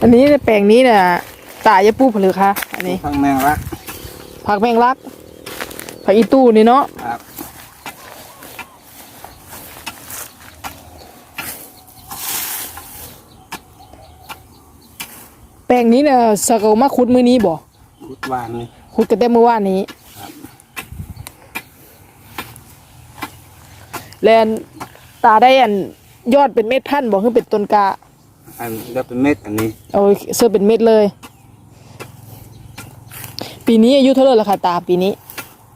อันนี้ในแปลงนี้เนี่ยตายะปูผลึกค่ะ อันนี้ฟังแมงละผักแมงลัก ผักอีตู้นี่เนาะครับแปลงนี้เนี่ยสกเอามาขุดมือนี้บ่พุดวานนี่ขุดกันแต่เมื่อวานนี้ครับแลนตาได้อันยอดเป็นเม็ดพันธุ์บ่คือเป็นต้นกา อันจะเป็นเม็ดอันนี้เอาเสื้อเป็นเม็ดเลย ปีนี้อายุเท่าไหร่ละค่ะตาปีนี้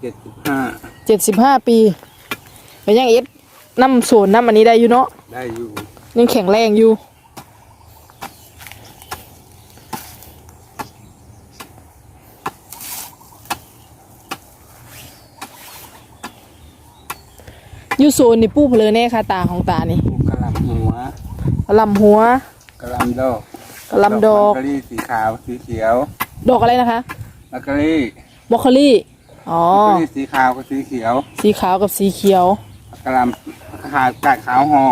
เจ็ดสิบห้าเจ็ดสิบห้าปีแล้วยังเอ็ดน้ำสวนน้ำอันนี้ได้อยู่เนาะได้อยู่ยังแข็งแรงอยู่อยู่โซนนี่ปูเพลอแน่ค่ะตาของตานี่ปลูกกระหลำหัวลำหัว กระหลำดอกกะหลำดอกมะกะลีสีขาวสีเขียวดอกอะไรนะคะมะกะลีบรอกโคลี่อ๋อมะกะลีสีขาวกับสีเขียวสีขาวกับสีเขียว กระหลำขาวกาดขาวห่อ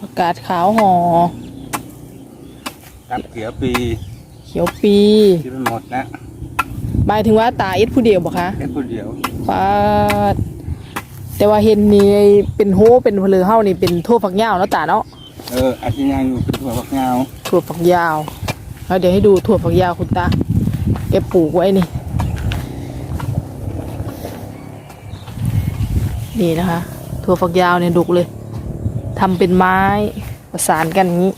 ประกาศขาวห่อกับเขียวปีเขียวปีที่เป็นหมดนะหมายถึงว่าตาเอ็ดผู้เดียวบ่คะแค่คนเดียวปาดแต่ว่าเห็นนี่เป็นโฮเป็นเพลือเฮานี่เป็นทั่วฝักยาวเนาะตาเนาะ เอออาทิตย์ยังอยู่เป็นถั่วฝักยาวถั่วฝักยาวแล้วเดี๋ยวให้ดูถั่วฝักยาวคุณตาแกปลูกไว้นี่ นี่นะคะ ถั่วฝักยาวเนี่ยดุกเลยทำเป็นไม้ประสานกันอย่างนี้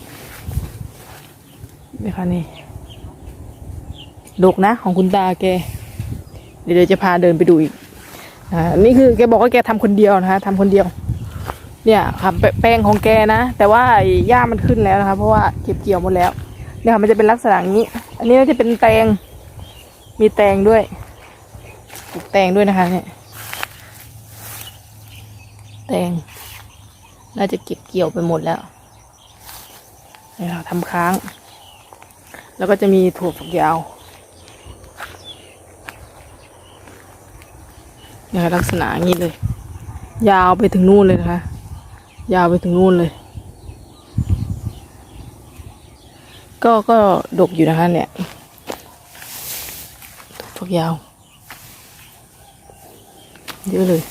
นี่ค่ะนี่ดกนะของคุณตาแกเดี๋ยวเดี๋ยวจะพาเดินไปดูอีกอ่านี่คือแกบอกว่าแกทำคนเดียวนะคะทำคนเดียว เนี่ยค่ะแปแปลงของแกนะ แต่ว่าหญ้ามันขึ้นแล้วนะคะเพราะว่าเก็บเกี่ยวหมดแล้วเนี่ยค่ะมันจะเป็นลักษณะนี้ อันนี้น่าจะเป็นแตงมีแตงด้วยปลูกแตงด้วยนะคะ เนี่ย แตงน่าจะเก็บเกี่ยวไปหมดแล้วเนี่ยค่ะทำค้าง แล้วก็จะมีถั่วฝักยาวเนี่ยลักษณะนี้เลย ยาวไปถึงนู่นเลยนะคะ ยาวไปถึงนู่นเลย ก็ก็ดกอยู่นะคะเนี่ยฝักยาวเยอะเลย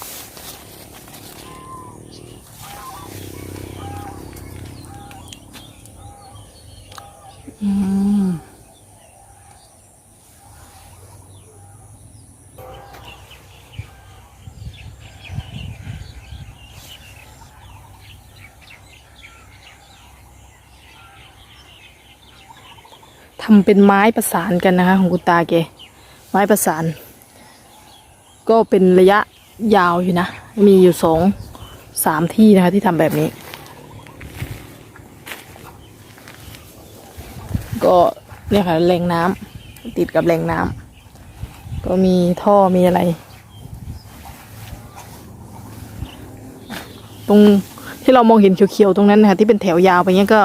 อืม ทำเป็นไม้ประสานกันนะคะของคุณตาแกไม้ประสาน ก็เป็นระยะยาวอยู่นะ มีอยู่สองสามที่นะคะที่ทำแบบนี้ ก็เนี่ยค่ะแหล่งน้ำติดกับแหล่งน้ำก็มีท่อมีอะไร ตรงที่เรามองเห็นเขียวๆตรงนั้นนะคะที่เป็นแถวยาวไปเนี้ยก็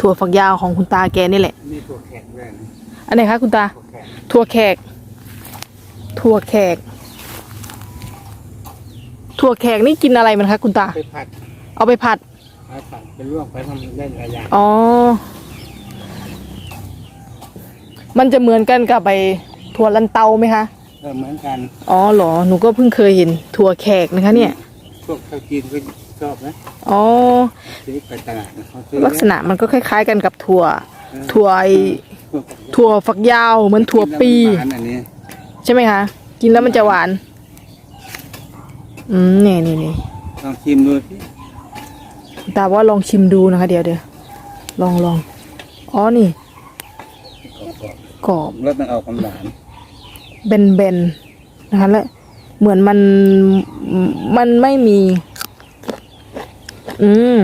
ถั่วฝักยาวของคุณตาแกนี่แหละ นี่ถั่วแขกด้วยนะอันไหนคะคุณตา ถั่วแขกถั่วแขก ถั่วแขก ถั่วแขกนี่กินอะไรมันคะคุณตา ไปผัดเอาไปผัด ไปผัดไปลวกไปทำได้หลายอย่างอ๋อ มันจะเหมือนกันกับไปถั่วลันเตาไหมคะ เออเหมือนกัน อ๋อเหรอ หนูก็เพิ่งเคยเห็นถั่วแขกนะคะเนี่ย พวกเขากินก็ชอบนะอ๋อ ซื้อไปตลาดนะเขาซื้อลักษณะมันก็คล้าย ๆ กันกับถั่วเออ ถั่วไอพวกถั่วฝักยาวเหมือนถั่วปี กินแล้วมันหวานอันนี้ใช่ไหมคะ กินแล้วมันจะหวาน อืมนี่นี่นี่ลองชิมดูสิตาว่าลองชิมดูนะคะ เดี๋ยวเดี๋ยวลองลองอ๋อนี่กรอบกรอบๆรสมันออกหวานเบนเบนๆนะคะแล้วเหมือนมันมันไม่มี อืม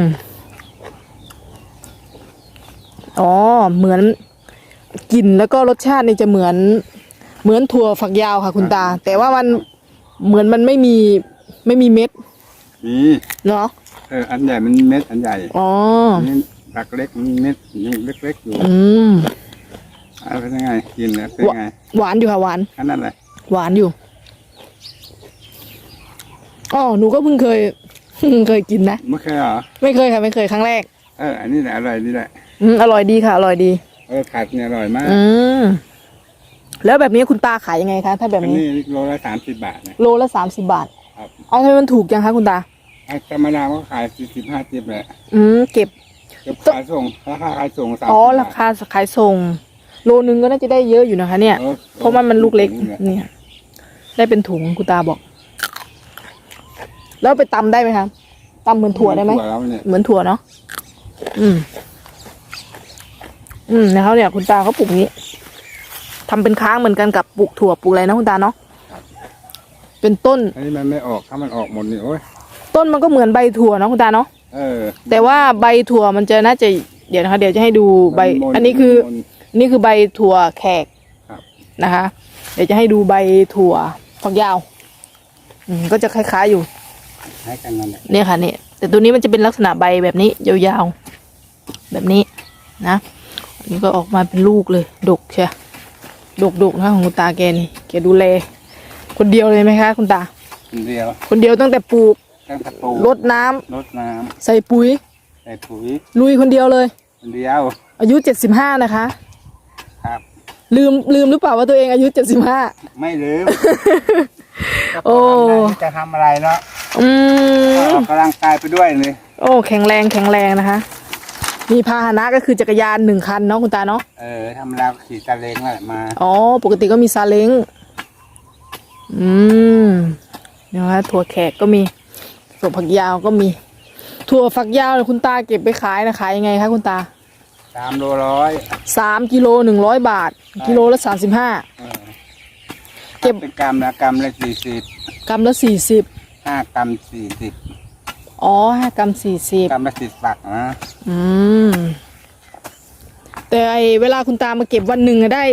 อ๋อ เหมือนกลิ่นแล้วก็รสชาตินี่จะเหมือน เหมือนถั่วฝักยาวค่ะคุณตา แต่ว่ามันเหมือนมันไม่มีไม่มีเม็ดๆนี่เนาะเอออันใหญ่มันเม็ดอันใหญ่อ๋ออันนี้ผักเล็กมันเม็ดยังเล็กๆอยู่อืมอ่าเป็นยังไงกินแล้วเป็นยังไงหวานอยู่ค่ะหวาน อันนั้นแหละหวานอยู่อ๋อหนูก็เพิ่งเคย เคยกินนะไม่เคยเหรอไม่เคยค่ะไม่เคยครั้งแรก เอออันนี้แหละอร่อยนี่แหละ อืมอร่อยดีค่ะ อร่อยดีอเออผัดเนี่ยอร่อยมากอืมแล้วแบบนี้คุณตาขายยังไงคะถ้าแบบอันนี้นี้โลละสามสิบบาทนะ โลละสามสิบบาทครับ เอาทำไมมันถูกจังคะคุณตาไอ้ธรรมดาก็ขายสี่สิบห้าสิบแหละอืมเก็บจะขายส่งราคาขายส่งสามอ๋อราคาขายส่ง โลนึงก็น่าจะได้เยอะอยู่นะคะ เนี่ย เพราะว่ามันลูกเล็กเนี่ย ได้เป็นถุงคุณตาบอก แล้วไปตำได้ไหมคะตำเหมือนถั่วได้ไหมถั่วแล้วเนี่ยเหมือนถั่วเนาะอืม อืมนะครับเนี่ยคุณตาเขาปลูกนี้ทำเป็นค้างเหมือนกันกับปลูกถั่วปลูกอะไรนะคุณตาเนาะเป็นต้นอันนี้มันไม่ออกถ้ามันออกหมดนี่โอ้ยต้นมันก็เหมือนใบถั่วเนาะคุณตาเนาะเออ แต่ว่าใบถั่วมันจะน่าจะเดี๋ยวนะคะ เดี๋ยวจะให้ดูใบมัมอันนี้คือมัมนี่คือใบถั่วแขกครับนะคะ เดี๋ยวจะให้ดูใบถั่วฝักยาวอืมก็จะคล้ายๆอยู่ให้กันนั่นแหละเนี่ยค่ะเนี่ยแต่ตัวนี้มันจะเป็นลักษณะใบแบบนี้ยาวๆแบบนี้นะอั นนี้ก็ออกมาเป็นลูกเลย ดกใช่ดกดกๆนะของคุณตาแกนี่แกดูแล คนเดียวเลยไหมคะ คุณตา คนเดียวคนเดียวตั้งแต่ปลูกตั้งแต่ปลูกรดน้ำรดน้ใส่ปุ๋ยำใส่ปุ๋ยลุยคนเดียวเลย คนเดียวอายุเจ็ดสิบห้านะคะ ครับ ลืมลืมหรือเปล่าว่าตัวเองอายุเจ็ดสิบห้าไม่ลืมโอ้จะทำอะไรเนาะอืก็มออกกำลังกายไปด้วยเลยโอ้แข็งแรงแข็งแรงนะคะ มีพาหนะก็คือจักรยานหนึ่งคันเนาะคุณตาเนาะ เออธรรมดาขี่ตะเลงแหละมา อ๋อ ปกติก็มีซาเล้ง อืมนะคะถั่วแขกก็มีถั่วฝักยาวก็มี ถั่วฝักยาวเนี่ยคุณตาเก็บไปขายนะขายยังไงคะคุณตาสามโลร้อยสามกิโลหนึ่งร้อยบาท กิโลละสามสิบห้า เออเก็บ เป็นกรัมละกรัมละสี่สิบกรัมละสี่สิบห้ากรัมสี่สิบ อ๋อห้ากรัมสี่สิบกรัมละสิบฝักนะอืม แต่ไอเวลาคุณตามาเก็บวันหนึ่งอะได้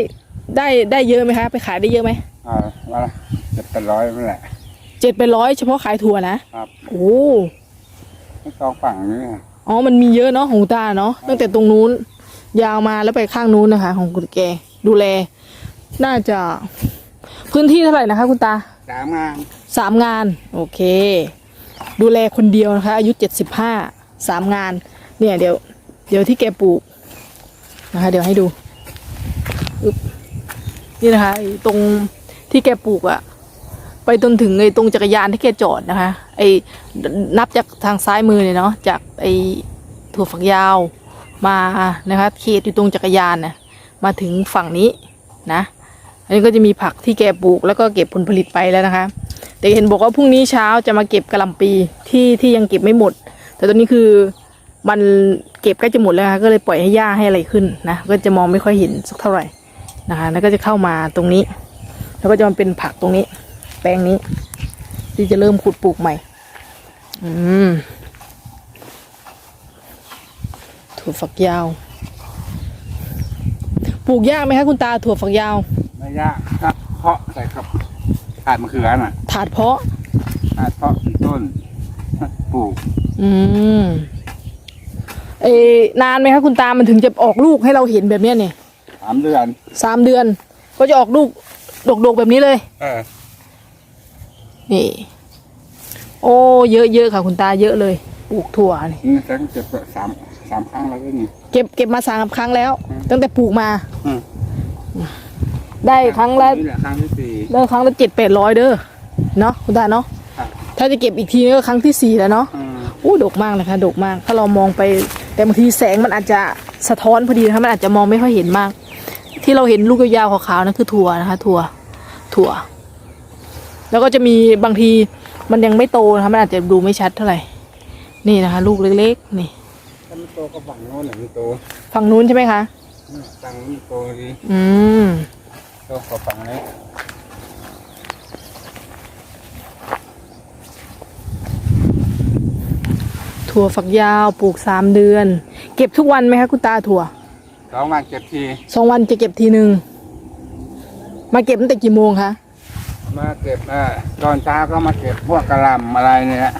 ได้ได้เยอะไหมคะ ไปขายได้เยอะไหมเออว่าละเจ็ดเป็นร้อยนั่นแหละ เจ็ดไปร้อยเฉพาะขายถั่วนะครับโอ้ทั้งสองฝั่งนี่อ๋อมันมีเยอะเนาะของคุณตาเนาะตั้งแต่ตรงนู้น ยาวมาแล้วไปข้างนู้นนะคะ ของคุณแกดูแล น่าจะ พื้นที่เท่าไหร่นะคะ คุณตาสามงาน สามงาน โอเค ดูแลคนเดียวนะคะ อายุเจ็ดสิบห้าสามงาน เนี่ยเดี๋ยว เดี๋ยวที่แกปลูกนะคะ เดี๋ยวให้ดูนี่นะคะไอ้ตรงที่แกปลูกอะไปจนถึงไอ้ตรงจักรยานที่แกจอดนะคะ ไอ้นับจากทางซ้ายมือเนี่ยเนาะจากไอ้ถั่วฝักยาวมานะคะเขตอยู่ตรงจักรยานนะมาถึงฝั่งนี้นะ อันนี้ก็จะมีผักที่แกปลูกแล้วก็เก็บผลผลิตไปแล้วนะคะ แต่เห็นบอกว่าพรุ่งนี้เช้าจะมาเก็บกระลำปีที่ที่ยังเก็บไม่หมด แต่ตอนนี้คือมันเก็บใกล้จะหมดแล้วนะะก็เลยปล่อยให้หญ้าให้อะไรขึ้นนะก็จะมองไม่ค่อยเห็นสักเท่าไหร่นะคะ แล้วก็จะเข้ามาตรงนี้ แล้วก็จะมาเป็นผักตรงนี้ แปลงนี้ ที่จะเริ่มขุดปลูกใหม่ อืมถั่วฝักยาว ปลูกยากไหมคะคุณตาถั่วฝักยาว ไม่ยากครับเพาะใส่กับขาดมะเขือน่ะถาดเพาะขาดเพาะต้นปลูก อืมเอ้นานไหมคะคุณตา มันถึงจะออกลูกให้เราเห็นแบบเนี้ยเนี่ยสามเดือนสามเดือน ก็จะออกลูกดกๆแบบนี้เลย เออนี่ โอ้เยอะๆค่ะคุณตาเยอะเลย ปลูกถั่วนี่นี่ตั้งเจ็บสามสามครั้งแล้วก็นี่ เก็บเก็บมาสามครั้งแล้วอืมตั้งแต่ปลูกมา อืม ได้ครั้งละนี่แหละครั้งที่สี่ ได้ครั้งละเจ็ดแปดร้อยเด้อเนาะคุณตาเนาะครับ ถ้าจะเก็บอีกทีนี่ก็ครั้งที่สี่แล้วเนาะอืมอู้ดกมากเลยค่ะดกมาก ถ้าเรามองไปแต่บางทีแสงมันอาจจะสะท้อนพอดีนะคะมันอาจจะมองไม่ค่อยเห็นมาก ที่เราเห็นลูกยาวๆขาวๆนั่นคือถั่วนะคะ ถั่วถั่ว แล้วก็จะมีบางทีมันยังไม่โตนะคะมันอาจจะดูไม่ชัดเท่าไหร่นี่นะคะ ลูกเล็กๆนี่ถ้ามันโตก็ฝั่งโน้นแหละมันโตฝั่งนู้นใช่ไหมคะ ฝั่งนี้โตดีอืม โตกว่าฝั่งนี้ถั่วฝักยาวปลูกสามเดือน เก็บทุกวันไหมคะคุณตาถั่วสองวันเก็บทีสองวันจะเก็บทีหนึ่งมาเก็บตั้งแต่กี่โมงคะมาเก็บอ่าตอนเช้าก็มาเก็บพวกกระหลำอะไรเนี่ย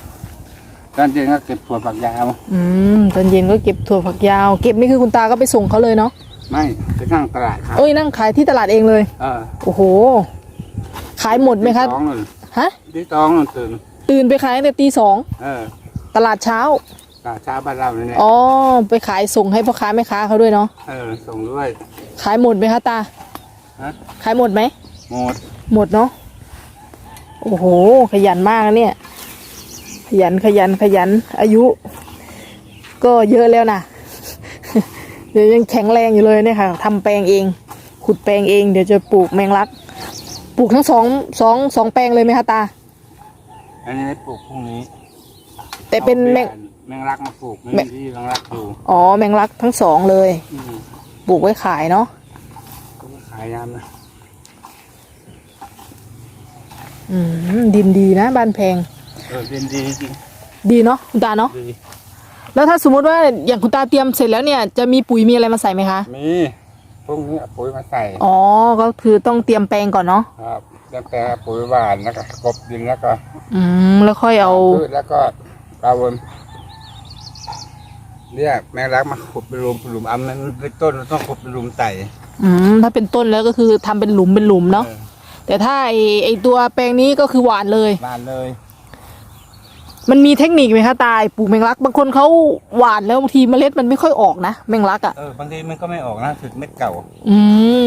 ตอนเย็นก็เก็บถั่วฝักยาว อืมตอนเย็นก็เก็บถั่วฝักยาว เก็บนี่คือคุณตาก็ไปส่งเขาเลยเนาะ ไม่ไปนั่งตลาดครับเอ้ยนั่งขายที่ตลาดเองเลย เออโอ้โห ขายหมดไหมคะที่สองนั่นฮะ ที่สองนั่นตื่นตื่นไปขายตั้งแต่ตีสองเออตลาดเช้าตาช้าบ้านเราเนี่ยอ๋อ ไปขายส่งให้พ่อค้าแม่ค้าเขาด้วยเนาะ เออส่งด้วย ขายหมดไหมคะตา ฮะ ขายหมดไหม หมดหมดเนาะ โอ้โห ขยันมากนะเนี่ย ขยันขยันขยัน อายุ ก็เยอะแล้วนะ เดี๋ยวยังแข็งแรงอยู่เลยเนี่ยค่ะทำแปลงเอง ขุดแปลงเอง เดี๋ยวจะปลูกแมงลัก ปลูกทั้งสองสองสองแปลงเลยไหมคะตา อันนี้ปลูกพรุ่งนี้แต่เป็นแมง อาแมงลักมาปลูกไม่แมมีที่แมงลักอยู่อ๋อแมงลักทั้งสองเลย อืมปลูกไว้ขายเนาะก็มาขายยามนะอืมดินดีนะบ้านแพงเออเป็นดีจริงดีเนาะคุณตาเนาะดี แล้วถ้าสมมติว่าอย่างคุณตาเตรียมเสร็จแล้วเนี่ยจะมีปุ๋ยมีอะไรมาใส่ไหมคะ มีพรุ่งนี้เอาปุ๋ยมาใส่อ๋อก็คือต้องเตรียมแปลงก่อนเนาะครับแล้วแต่ปุ๋ยหวานแล้วก็กลบดินแล้วก็อืมแล้วค่อยเอาพืชแล้วก็เอาเนี่ยแมงลักมาขุดเป็นหลุมเป็นหลุมอันนั้นเป็นต้นเราต้องขุดเป็นหลุมใส่อืมถ้าเป็นต้นแล้วก็คือทำเป็นหลุมเป็นหลุมเนาะออแต่ถ้าไอไอตัวแปลงนี้ก็คือหวานเลย บานเลย มันมีเทคนิคไหมคะตาไอ้ปลูกแมงลัก บางคนเขาหวานแล้วบางทีเมล็ดมันไม่ค่อยออกนะแมงลักอะ่ะเออบางทีมันก็ไม่ออกนะถึงเม็ดเก่าอื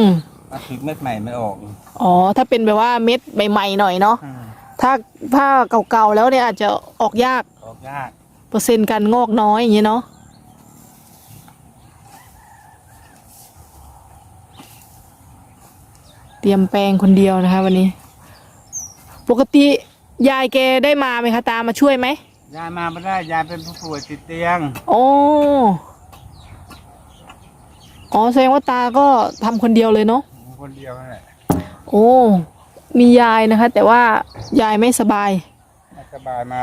มถ้าถึงเม็ดใหม่ไม่ออกอ๋อถ้าเป็นแบบว่าเม็ดใหม่ๆหน่อยเนาะอืมถ้าถ้าเก่าๆแล้วเนี่ยอาจจะออกยากออกยากเปอร์เซ็นต์การงอกน้อยอย่างเงี้ยเนาะเตรียมแปลงคนเดียวนะคะ วันนี้ ปกติ ยายแกได้มาไหมคะตามาช่วยไหมยายมาไม่ได้ยายเป็นผู้ป่วยติดเตียง โอ้อ๋อแสดงว่าตาก็ทำคนเดียวเลยเนาะคนเดียวนั่นแหละโอ้ มียายนะคะ แต่ว่ายายไม่สบาย ไม่สบายมา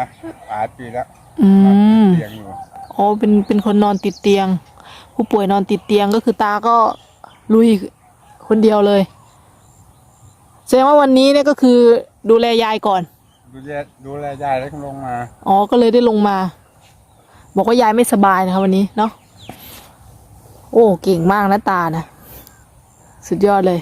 หลายปีแล้วอืนอนม ติดเตียงอยู่อ๋อเป็นเป็นคนนอนติดเตียง ผู้ป่วยนอนติดเตียงก็คือตาก็ลุยคนเดียวเลยแสดงว่าวันนี้เนี่ยก็คือดูแลยายก่อน ดูแลดูแลยายแล้วก็ลงมา อ๋อ ก็เลยได้ลงมา บอกว่ายายไม่สบายนะคะวันนี้เนาะ โอ้ เก่งมากนะตานะ สุดยอดเลย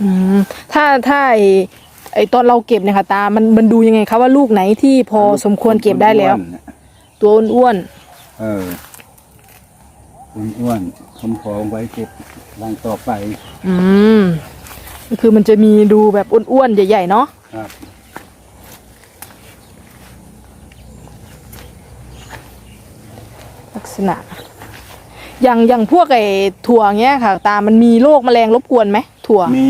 อืม ถ้าถ้าไอไอตอนเราเก็บเนี่ยค่ะ ตา มันมันดูยังไงคะว่าลูกไหนที่พอสมควรเก็บได้แล้ว ตัวอ้วนเออ อ้วนๆคำของไว้เก็บรังต่อไปๆอืมก็คือมันจะมีดูแบบอ้วนๆใหญ่ๆเนาะครับ ลักษณะ อย่างอย่างพวกไอ้ถั่วเงี้ยค่ะ ตา มันมีโรคแมลงรบกวนไหมถั่ว มี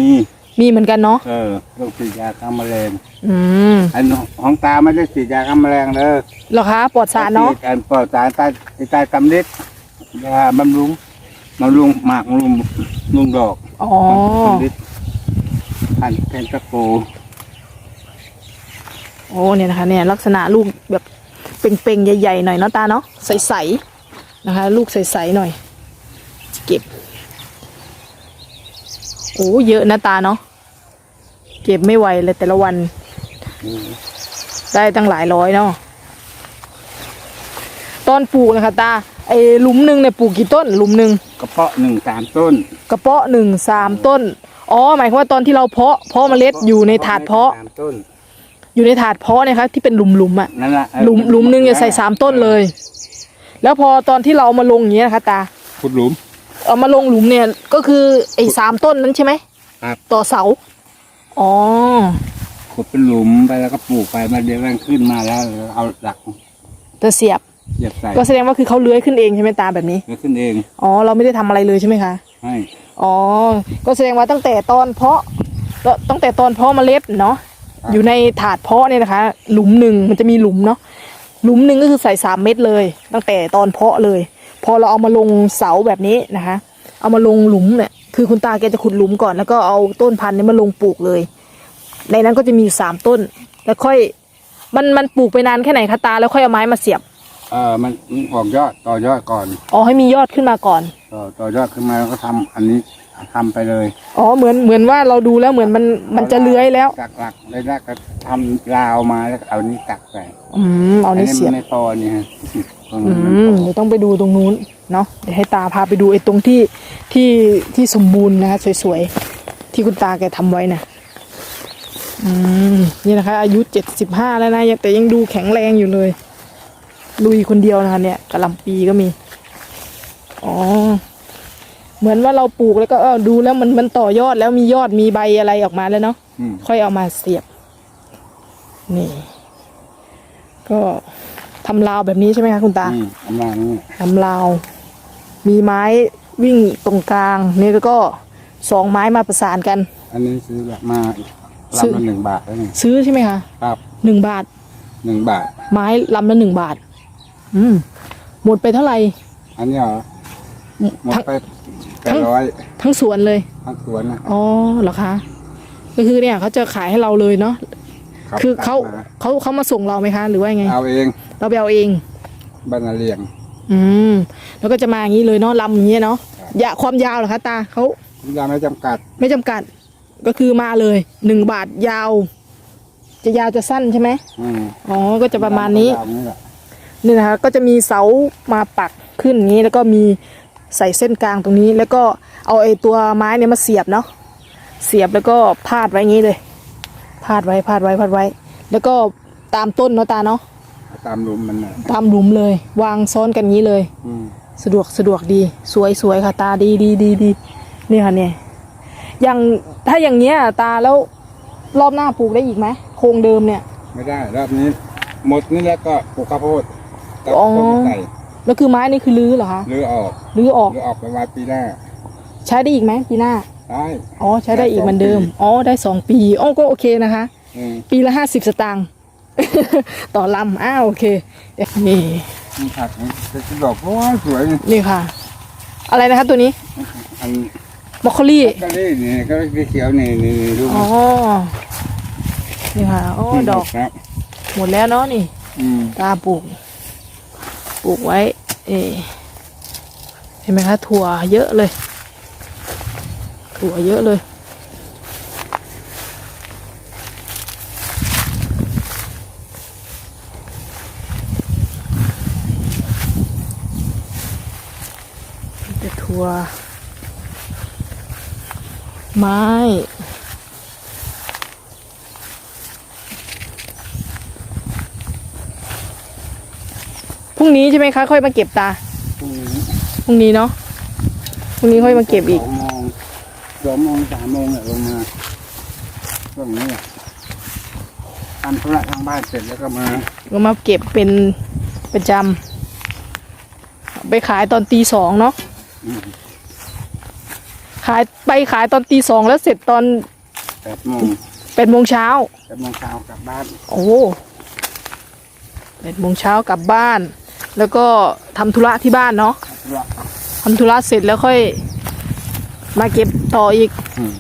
มีเหมือนกันเนาะ เออต้องฉีดยาฆ่าแมลงอืมอันของตาไม่ได้ฉีดยาฆ่าแมลงเลยเหรอคะปลอดสารเนาะฉีดอันปลอดสารใต้ใต้ตำลิด ยาบำรุงบำรุงหมากบำรุงบำรุงดอกอ๋อตำลิดพันเพนตะโกโอ้เนี่ยนะคะเนี่ยลักษณะลูกแบบเป่งๆ ใหญ่ๆหน่อยเนาะตาเนาะใสๆนะคะ ลูกใสๆหน่อย เก็บโอ้เยอะนะตาเนาะเก็บไม่ไหวเลยแต่ละวัน อืมได้ตั้งหลายร้อยเนาะตอนปลูกนะคะตา ไอ้หลุมหนึ่งเนี่ยปลูกกี่ต้นหลุมหนึ่งกระเพาะหนึ่งสามต้นกระเปาะหนึ่งสามต้นอ๋อหมายความว่าตอนที่เราเพาะเพาะเมล็ดอยู่ในถาดเพาะสามต้นอยู่ในถาดเพาะเนี่ยครับที่เป็นหลุมหลุมๆอะนั่นแหละเออหลุมหลุมหนึ่งเนี่ยใส่สามต้นเลย แล้วพอตอนที่เราเอามาลงอย่างเงี้ยนะคะตา ขุดหลุม เอามาลงหลุมเนี่ยก็คือไอ้สามต้นนั้นใช่ไหมครับ ต่อเสา อ๋อ ขุดเป็นหลุมไปแล้วก็ปลูกไปมาเดี๋ยวมันขึ้นมาแล้วเราเอาหลัก จะเสียบ เหยียบใส่ก็แสดงว่าคือเขาเลื้อยขึ้นเองใช่ไหมตาแบบนี้ก็ขึ้นเองอ๋อเราไม่ได้ทำอะไรเลยใช่ไหมคะ ให้อ๋อ ก็แสดงว่าตั้งแต่ตอนเพาะตตั้งแต่ตอนเพาะเมล็ดเนาะ อยู่ในถาดเพาะเนี่ยนะคะ หลุมหนึ่งมันจะมีหลุมเนาะ หลุมหนึ่งก็คือใส่สามเม็ดเลย ตั้งแต่ตอนเพาะเลย พอเราเอามาลงเสาแบบนี้นะคะ เอามาลงหลุมเนี่ย คือคุณตาแกจะขุดหลุมก่อน แล้วก็เอาต้นพันธุ์เนี้มาลงปลูกเลย ในนั้นก็จะมีอยู่สามต้น แล้วค่อย มันมันปลูกไปนานแค่ไหนคะตา แล้วค่อยเอาไม้มาเสียบ เออมันมันออกยอดต่อยอดก่อน อ๋อให้มียอดขึ้นมาก่อน ต่อต่อยอดขึ้นมาแล้วก็ทำอันนี้ทำไปเลยอ๋อเหมือนเหมือนว่าเราดูแล้วเหมือนมันมันจะเลื้อยแล้ว ตักหลักเลยแล้วก็ทำราวมาแล้วก็เอานี้ตักใส่อืมเอานี่เสียบไม่พอเนี่ยฮะตรงอืนั้นมเดี๋ยวต้องไปดูตรงนู้นเนาะเดี๋ยวให้ตาพาไปดูไอ้ตรงที่ที่ที่สมบูรณ์นะคะสวยๆ ที่คุณตาแกทำไว้นะอืมนี่นะคะ อายุเจ็ดสิบห้าแล้วนะยังแต่ยังดูแข็งแรงอยู่เลย ลุยคนเดียวนะคะเนี่ยกะหล่ำปีก็มี อ๋อ เหมือนว่าเราปลูกแล้วก็เออดูแล้วมันมันต่อยอดแล้วมียอดมีใบอะไรออกมาแล้วเนาะอืมค่อยเอามาเสียบ นี่ ก็ทำราวแบบนี้ใช่ไหมคะคุณตาอืมประมาณนี้ทำราว มีไม้วิ่งตรงกลาง นี่แล้วก็สองไม้มาประสานกัน อันนี้ซื้อแบบมาซื้อลำละหนึ่งบาทแล้วนี่ซื้อใช่ไหมคะครับหนึ่งบาทหนึ่งบาท ไม้ลำละหนึ่งบาท อืมหมดไปเท่าไหร่ อันนี้เหรอหมดทั้งไปแปดร้อยทั้งสวนเลย ทั้งสวนนะอ๋อเหรอคะก็คือเนี่ยเขาจะขายให้เราเลยเนาะรับคือเขาตัดมเขาเขามาส่งเราไหมคะ หรือว่ายังไง เอาเองเราไปเอาเอง บรรณาเลียง อืมแล้วก็จะมาอย่างนี้เลยเนาะลำอย่างเงี้ยเนาะครับ ยาความยาวเหรอคะตาเขายาไม่จำกัดไม่จำกัด ก็คือมาเลยหนึ่งบาทยาว จะยาวจะสั้นใช่ไหมอืมอ๋อก็จะประมาณนี้ ยาวนี่แหละ นี่นะคะก็จะมีเสามาปักขึ้นอย่างนี้แล้วก็มีใส่เส้นกลางตรงนี้ แล้วก็เอาไอ้ตัวไม้เนี่ยมาเสียบเนาะเสียบแล้วก็พาดไว้อย่างนี้เลย พาดไว้พาดไว้พาดไว้ แล้วก็ตามต้นเนาะตาเนาะตามหลุมมันนะตามหลุมเลย วางซ้อนกันอย่างนี้เลยอืมสะดวกสะดวกดี สวยสวยค่ะ ตาดีดีดีดีนี่ค่ะเนี่ยอย่างถ้าอย่างเงี้ยตาแล้วรอบหน้าปลูกได้อีกไหมโครงเดิมเนี่ย ไม่ได้รอบนี้ หมดนี่แล้วก็ปลูกข้าวโพด ตัดอ๋อ ต้นไก่แล้วคือไม้นี่คือรื้อเหรอคะหรือออกรื้อออกหรือออกไปไว้ปีหน้าใช้ได้อีกไหมปีหน้าได้อ๋อใช้ได้อีกเหมือนเดิมอ๋อได้สองปีอ๋อก็โอเคนะคะ อืมปีละห้าสิบสตางค์ ต่อลำอ้าวโอเคเดี๋ยวนี่มีผักนี่จะบอกว่าสวยนี่นี่ค่ะ อะไรนะคะตัวนี้อันบรอกโคลี่ก็นี่นี่ก็สีเขียวนี่นี่นี่ดูอ๋อนี่ค่ะอ๋อดอกครับหมดแล้วเนาะนี่อืมตาปลูก ปลูกไว้ เอเห็นไหมคะถั่วเยอะเลย ถั่วเยอะเลยมีแต่ถั่วไม้ งนี้ใช่ไหมคะ ค่อยมาเก็บตาพรุ่งนี้พรุ่งนี้เนาะพรุ่งนี้ค่อยมาเก็บอีก สองโมงสองโมงสามโมงเนี่ยลงมาช่วงนี้อะทำธุระทางบ้านเสร็จแล้วก็มาก็มาเก็บเป็นประจำไปขายตอนตีสองเนาะอืมขายไปขายตอนตีสองแล้วเสร็จตอนแปดโมงแปดโมงเช้า แปดโมงเช้ากลับบ้านโอ้แปดโมงเช้ากลับบ้าน แล้วก็ทำธุระที่บ้านเนาะธุระทำธุระเสร็จแล้วค่อย มาเก็บต่ออีก อืม